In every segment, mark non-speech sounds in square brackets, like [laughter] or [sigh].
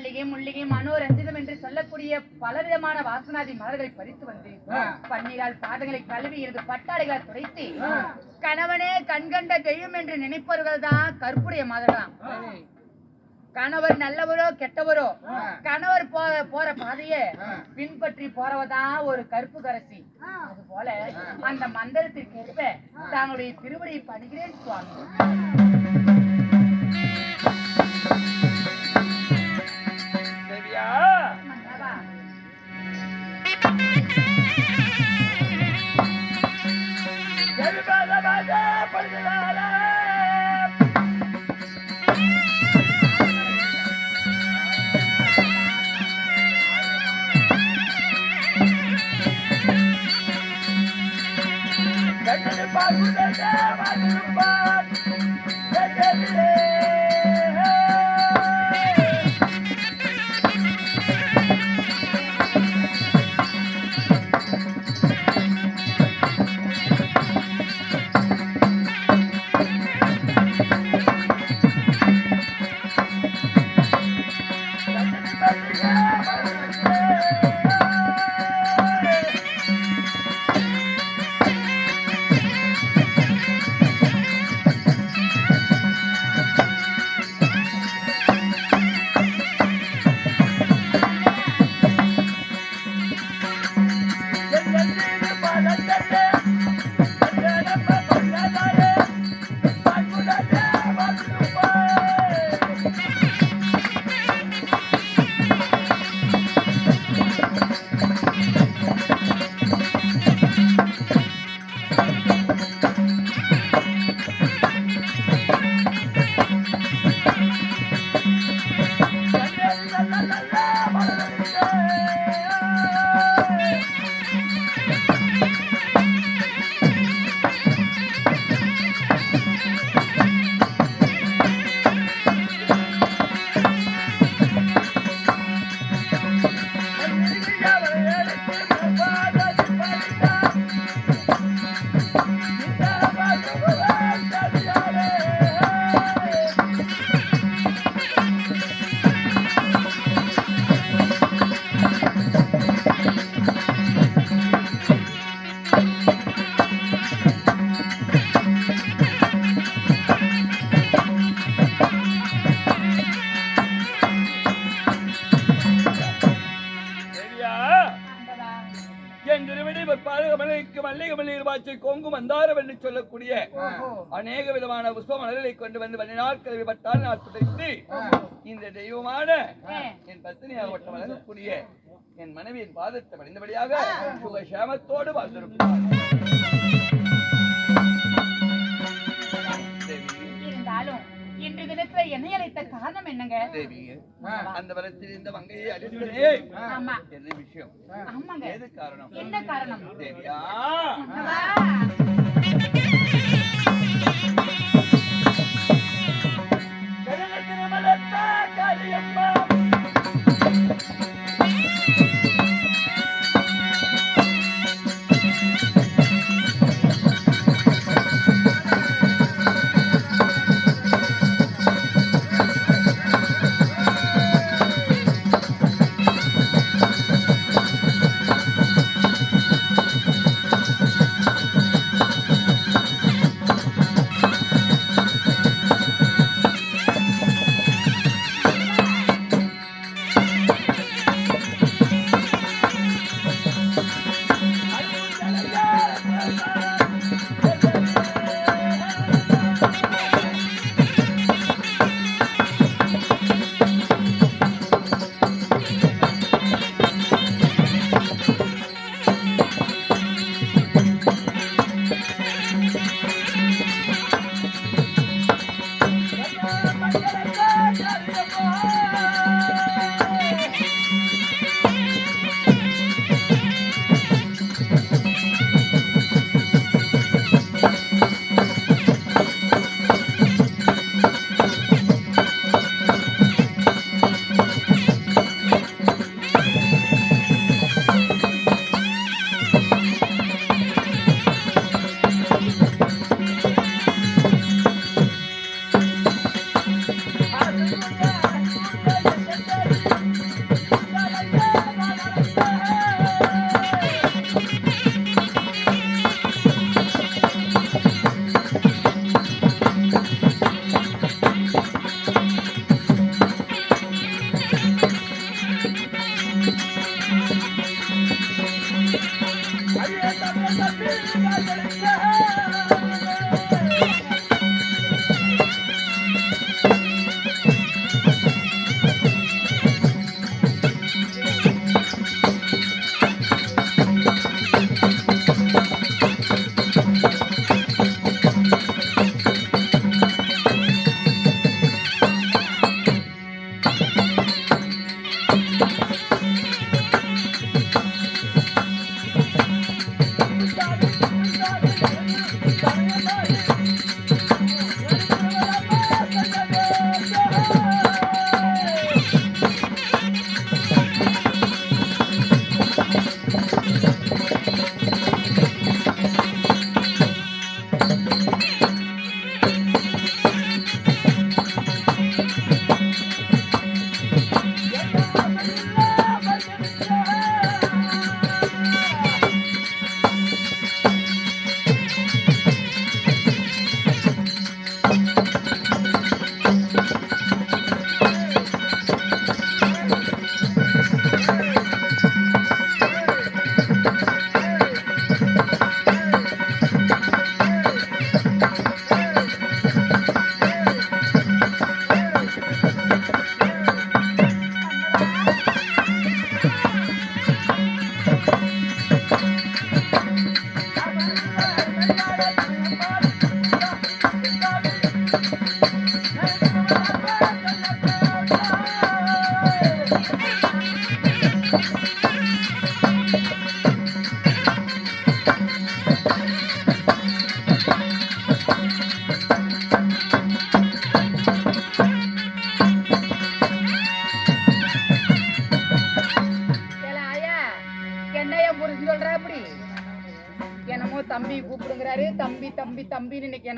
மல்லிகை முல்லிகை மனோரஞ்சிதம் என்று சொல்லக்கூடிய பலவிதமான வாசனாதி மலர்களை பறித்து வந்து ஆ. பன்னீரால் பாதங்களை கழுவி இருந்து பட்டாடைகளால் துடைத்து. கணவனே கண்கண்ட தெய்வம் என்று நினைப்பவர்கள் தான் கற்புடைய மாதலாம் கணவர் நல்லவரோ கெட்டவரோ. கணவர் போற போற பாதைய. பின்பற்றி போறவதான் ஒரு கருப்பு கரசி அது போல அந்த மந்திரத்திற்கு ஏற்ப தாங்களுடைய திருவடியை பணிகிறேன் சுவாமி எனக்கு மல்லிகை மல்லிகை பாய்ச்சி கொங்கு மந்தாரம் என்று சொல்லக்கூடிய அநேக விதமான புஷ்ப மலர்களை கொண்டு வந்து நாள் கல்வி பட்டால் நான் துடைத்து இந்த தெய்வமான. என் பத்தினியாகப்பட்ட வழங்கக்கூடிய என் மனைவியின் பாதத்தை பணிந்தபடியாக சுகசேமத்தோடு வாழ்ந்திருப்பார் இன்று தினத்துல என்னை அழைத்த காரணம் என்னங்க? அந்த வரத்தில் இந்த மங்கையை அடித்தனே ஆமா. என்ன விஷயம்? ஆமாங்க. ஏது காரணம்? என்ன காரணம்? தேவியா?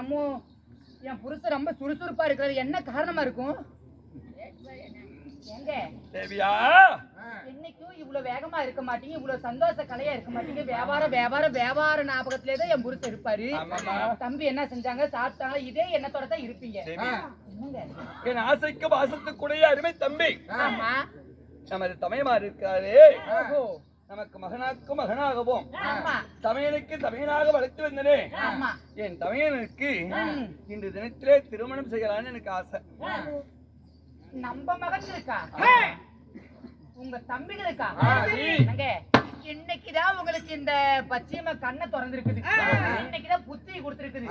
என்னமோ? என் புருஷன் ரொம்ப சுறுசுறுப்பா இருக்கிறாரு. என்ன காரணமா இருக்கும்? ஏங்க தேவியா? என்னைக்கும் இவ்வளவு வேகமா இருக்க மாட்டீங்க இவ்வளவு சந்தோஷ கலையா இருக்க மாட்டீங்க. வியாபாரம் வியாபாரம் வியாபார ஞாபகத்திலே தான் என் புருஷன் இருப்பாரு. தம்பி என்ன செஞ்சாங்க? சாப்பிட்டாங்க. இதே எண்ணத்தோட தான் இருப்பீங்க என் ஆசைக்கு வாசத்துக்குடைய அருமை தம்பி. ஆமா. நமது தமையமா இருக்காரு. ஓஹோ நமக்கு மகனாக்கு மகனாகவும் ஆமா. தமையனுக்கு தமையனாக வளர்த்து வந்தனே. என் தமையனுக்கு இன்று தினத்திலே திருமணம் செய்யலாம்னு எனக்கு ஆசை. நம்ம மகன் இருக்கா? உங்க ஆடி. என்னங்க இன்னைக்குதான் உங்களுக்கு இந்த பச்சையம்மா கண்ணை திறந்திருக்குது. இன்னைக்குதான் புத்தி கொடுத்திருக்குது.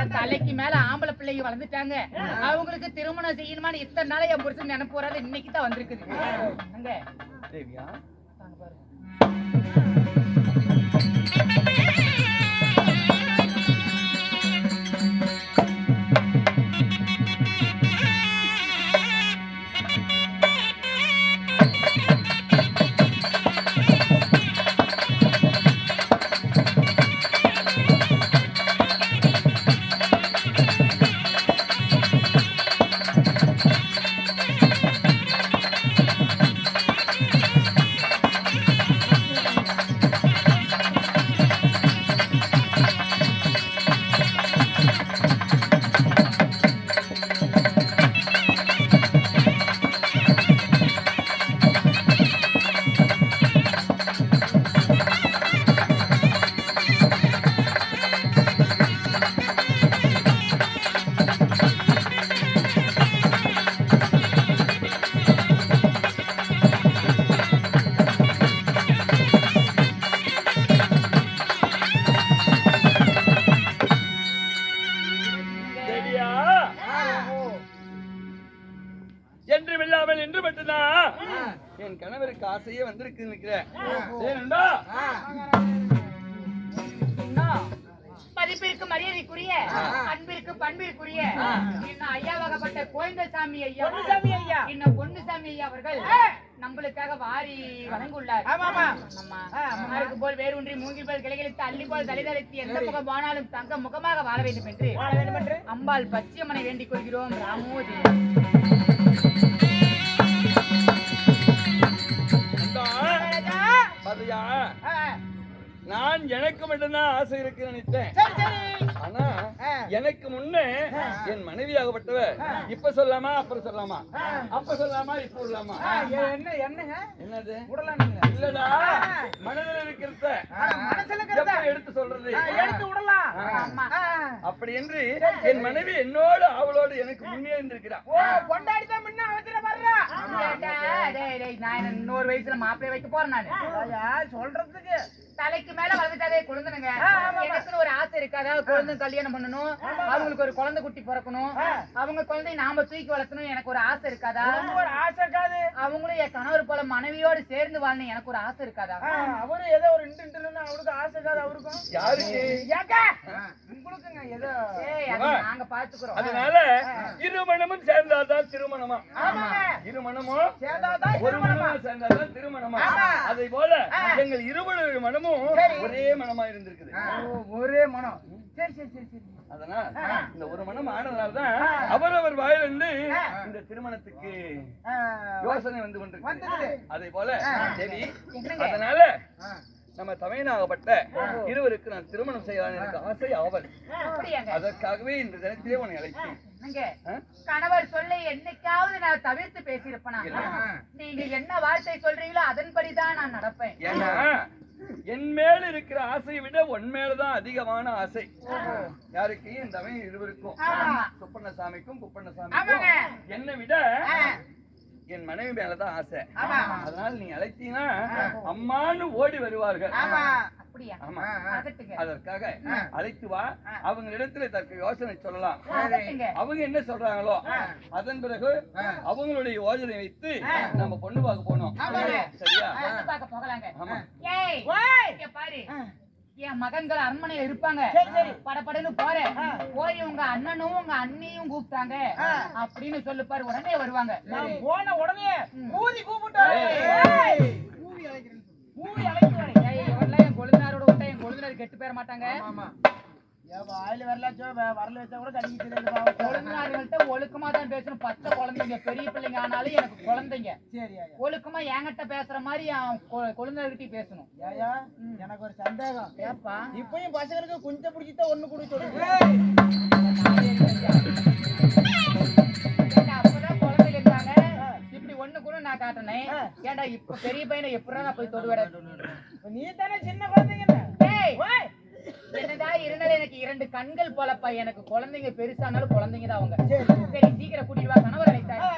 என் தலைக்கு மேல ஆம்பளை பிள்ளைங்க வளர்ந்துட்டாங்க. அவங்களுக்கு திருமணம் செய்யணுமான்னு இத்தனை நாளா என் புருஷன் நினைப்பு வராது இன்னைக்கு தான் வந்திருக்குது Thank [laughs] you. ஆசையே வந்திருக்கு நினைக்கிறேன். மதிப்பிற்கு மரியாதைக்குரிய அன்பிற்கு பண்பிற்குரிய இன்னும் ஐயாவாகப்பட்ட கோயந்தசாமி ஐயா பொன்னுசாமி ஐயா. இன்னும் பொன்னுசாமி ஐயா அவர்கள் நம்மளுக்காக வாரி வழங்குள்ளார். ஆமா மாருக்கு போல் வேரூன்றி மூங்கி போல் கிளைகளுக்கு அள்ளி போல் தலைதளித்து எந்த பக்கம் போனாலும் தங்க முகமாக வாழ வேண்டும் என்று அம்பாள் பச்சையம்மனை வேண்டிக் கொள்கிறோம். ராமோதி பாத்தியா? நான் எனக்கு மட்டும்தான் ஆசை இருக்கு நினைத்தேன். ஆனா எனக்கு முன்னே என் மனைவியாகப்பட்டவ இப்ப சொல்லாமா அப்புறம் சொல்லாமா? அப்ப சொல்லாமா இப்ப சொல்லாமா என்ன என்னங்க? என்னது? விடலாம் இல்லடா மனதில் இருக்கிறத மனசுல எடுத்து சொல்றது? எடுத்து விடலாம் அப்படி என்று என் மனைவி என்னோடு அவளோடு எனக்கு முன்னே இருந்திருக்கிறார் ஓ கொண்டாடி தான் முன்ன அவசர வர்றா. நான் இன்னொரு வயசுல மாப்பிள்ளை வைக்க போறேன் நானு. சொல்றதுக்கு. தலைக்கு மேல வளர்ந்துட்டாவே குழந்தைங்க எனக்குன்னு ஒரு ஆசை இருக்கு. அதாவது குழந்தை கல்யாணம் பண்ணணும். அவங்களுக்கு ஒரு குழந்தை குட்டி பிறக்கணும். அவங்க குழந்தைய நாம தூக்கி வளர்க்கணும் எனக்கு ஒரு ஆசை இருக்காதா? ஒரு ஆசை இருக்காது. அவங்களும் என் கணவர் போல மனைவியோடு சேர்ந்து வாழணும். எனக்கு ஒரு ஆசை இருக்காதா? அவரு ஏதோ ஒரு இன்ட்டுன்னு அவருக்கு ஆசை இருக்காது அவருக்கும். யாருக்கு? அதனால இருமணமும் சேர்ந்தாதான் திருமணமா இருமணமும் ஒரு மனமும் சேர்ந்தாதான் திருமணமா? அதை போல எங்கள் இருவரு மனமும் ஒரே மனமா இருந்திருக்குது. ஒரே மனம் சரி சரி சரி சரி. அதனால் இந்த ஒரு மனம் ஆனதுனால்தான் அவரவர் வாயிலிருந்து இந்த திருமணத்துக்கு யோசனை வந்து. கொண்டிருக்கு அதே போல சரி? அதனால நம்ம தமிழனாகப்பட்ட இருவருக்கு நான் திருமணம் செய்யலாம் எனக்கு ஆசை ஆவல் அதற்காகவே இந்த தினத்திலே உன்னை அழைத்தேன்? கணவர் சொல்ல என்னைக்காவது நான் தவிர்த்து பேசியிருப்பேனா. நீங்க என்ன வார்த்தை சொல்றீங்களோ அதன்படிதான் நான் நடப்பேன். ஏன்னா என் மேல இருக்கிற ஆசையை விட உன் மேலதான் அதிகமான ஆசை. யாருக்கு என் தமிழ் இருவருக்கும் சுப்பண்ணசாமிக்கும் குப்பண்ணசாமிக்கும் என்னை விட என் மனைவி மேலதான் ஆசை. அதனால நீ அழைத்தீங்கன்னா அம்மான்னு ஓடி வருவார்கள். ஆமா. அதற்காக அழைத்து வா. அவங்க இடத்துல தக்க யோசனை சொல்லலாம். அவங்க என்ன சொல்றாங்களோ அதன் பிறகு அவங்களுடைய யோசனை வைத்து நம்ம பொண்ணு பார்க்க போனோம். சரியா? பொண்ணு பார்க்க போகலாங்க. ஆமா. ஏய் இங்க பாரு. என் மகன்கள் அரண்மனையில இருப்பாங்க. படபடன்னு போறேன். போய் உங்க அண்ணனும் உங்க அண்ணியும் கூப்பிட்டாங்க. அப்படின்னு சொல்லு பாரு உடனே வருவாங்க. போன உடனே ஊதி கூப்பிட்டாரு. ஊதி இவரெல்லாம் என் கொழுந்தனாரோட விட்டா என் கொழுந்தனார் கெட்டு போயிட மாட்டாங்க. வாயில வரலாச்சோ வரல வச்சா கூட கடிக்க தெரியாது பாவம். கொழுந்தனார்கள்ட்ட ஒழுக்கமா தான் பேசணும். பச்சை குழந்தைங்க பெரிய பிள்ளைங்க ஆனாலும் எனக்கு குழந்தைங்க. சரி ஒழுக்கமா என்கிட்ட பேசுற மாதிரி என் கொ- கொழுந்தனார்கிட்டயும் பேசணும். ஐயா எனக்கு ஒரு சந்தேகம். ஏப்பா. இப்பயும் பசங்களுக்கு குஞ்ச பிடிச்சிதான் ஒண்ணு கூட சொல்லுங்க நான் காட்டினேன் ஏன்டா இப்ப பெரிய பையனை எப்படா நான் போய் தொடுவேடா நீ தானே சின்ன குழந்தைங்க டேய் என்னடா இருந்தாலும் எனக்கு இரண்டு கண்கள் போலப்பா. எனக்கு குழந்தைங்க பெருசானாலும் குழந்தைங்க தான் அவங்க. சரி. சீக்கிரம் கூட்டிட்டு வா கணவர் அழைத்தாரு.